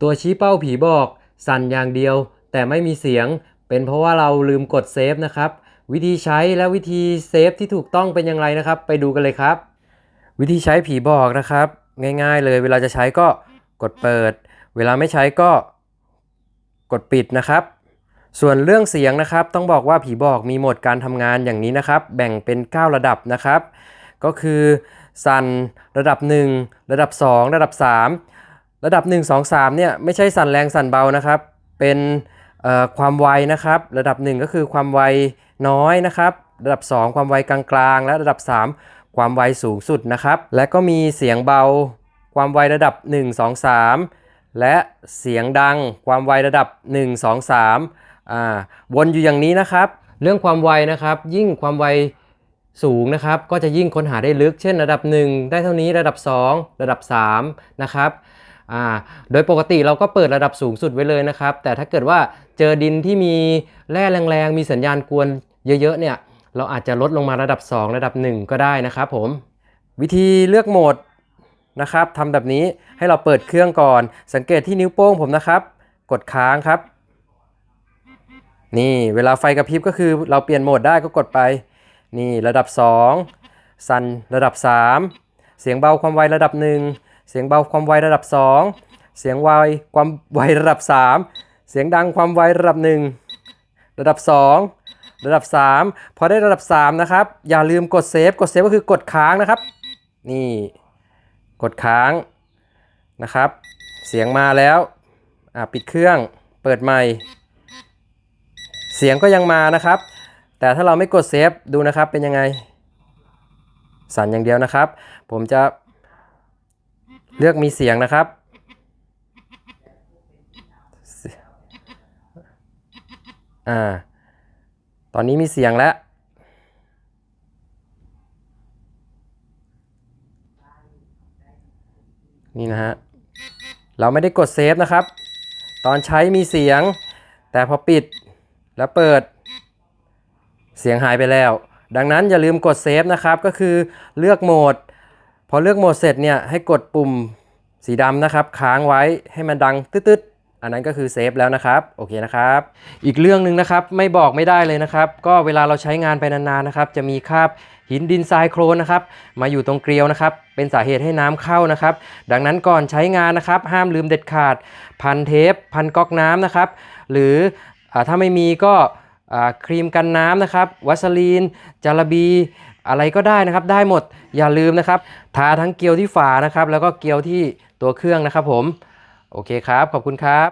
ตัวชี้เป้าผีบอก สั่นอย่างเดียว แต่ไม่มีเสียง เป็นเพราะว่าเราลืมกดเซฟนะครับ วิธีใช้และวิธีเซฟที่ถูกต้องเป็นอย่างไรนะครับ ไปดูกันเลยครับ วิธีใช้ผีบอกนะครับ ง่ายๆ เลยเวลาจะใช้ก็กดเปิด เวลาไม่ใช้ก็กดปิดนะครับ ส่วนเรื่องเสียงนะครับ ต้องบอกว่าผีบอกมีโหมดการทำงานอย่างนี้นะครับ แบ่งเป็น 9 ระดับนะครับ ก็คือสั่นระดับ 1 ระดับ 2 ระดับ 3 ระดับ 1 2 3เนี่ยไม่ใช่สั่นแรงสั่นเบานะครับ เป็นความไวนะครับ ระดับ 1 ก็คือความไวน้อยนะครับ ระดับ 2 ความไวกลางๆ และระดับ 3 ความไวสูงสุดนะครับ และก็มีเสียงเบา ความไวระดับ 1 2 3 และเสียงดัง ความไวระดับ 1 2 3อ่าวนอยู่อย่างนี้นะครับ เรื่องความไวนะครับ ยิ่งความไวสูงนะครับก็จะยิ่งค้นหาได้ลึก เช่น ระดับ 1 ได้เท่านี้ระดับ 2 ระดับ3นะครับ อ่าโดยปกติเราก็เปิดระดับสูงสุดไว้เลยนะครับ แต่ถ้าเกิดว่าเจอดินที่มีแร่แรงๆ มีสัญญาณกวนเยอะๆเนี่ยเราอาจจะลดลงมาระดับ 2 ระดับ 1 ก็ได้นะครับผมวิธีเลือกโหมดนะครับทำแบบนี้ให้เราเปิดเครื่องก่อน สังเกตที่นิ้วโป้งผมนะครับ กดค้างครับ นี่เวลาไฟกระพริบก็คือเราเปลี่ยนโหมดได้ก็กดไป นี่ระดับ 2 สั่นระดับ 3 เสียงเบาความไวระดับ 1 เสียงเบาความไวระดับ 2 เสียงไวความไวระดับ 3 เสียงดังความไวระดับ 1 ระดับ 2 ระดับ 3 พอได้ระดับ 3 นะครับ อย่าลืมกดเซฟ กดเซฟก็คือกดค้างนะครับ นี่ กดค้างนะครับ เสียงมาแล้วปิดเครื่อง เปิดใหม่ เสียงก็ยังมานะครับ แต่ถ้าเราไม่กดเซฟ ดูนะครับเป็นยังไง สั่นอย่างเดียวนะครับ ผมจะ เลือกมีเสียงนะครับ อ่า ตอนนี้มีเสียงแล้ว นี่นะฮะ เราไม่ได้กดเซฟนะครับ ตอนใช้มีเสียง แต่พอปิดแล้วเปิด เสียงหายไปแล้ว ดังนั้นอย่าลืมกดเซฟนะครับ ก็คือเลือกโหมด พอเลือกโหมดเสร็จเนี่ยให้กดปุ่มสีดำนะครับ ค้างไว้ให้มันดังตึ๊ดๆ อันนั้นก็คือเซฟแล้วนะครับ โอเคนะครับ อีกเรื่องหนึ่งนะครับไม่บอกไม่ได้เลยนะครับ ก็เวลาเราใช้งานไปนานๆนะครับ จะมีคราบหินดินทรายโครนนะครับ มาอยู่ตรงเกลียวนะครับ เป็นสาเหตุให้น้ำเข้านะครับ ดังนั้นก่อนใช้งานนะครับ ห้ามลืมเด็ดขาด พันเทป พันก๊อกน้ำนะครับ หรืออถ้าไม่มีก็ ครีมกันน้ำนะครับ วัสลีน จาระบี อะไรก็ได้นะครับ ได้หมด อย่าลืมนะครับ ทาทั้งเกลียวที่ฝานะครับ แล้วก็เกลียวที่ตัวเครื่องนะครับผม โอเคครับ ขอบคุณครับ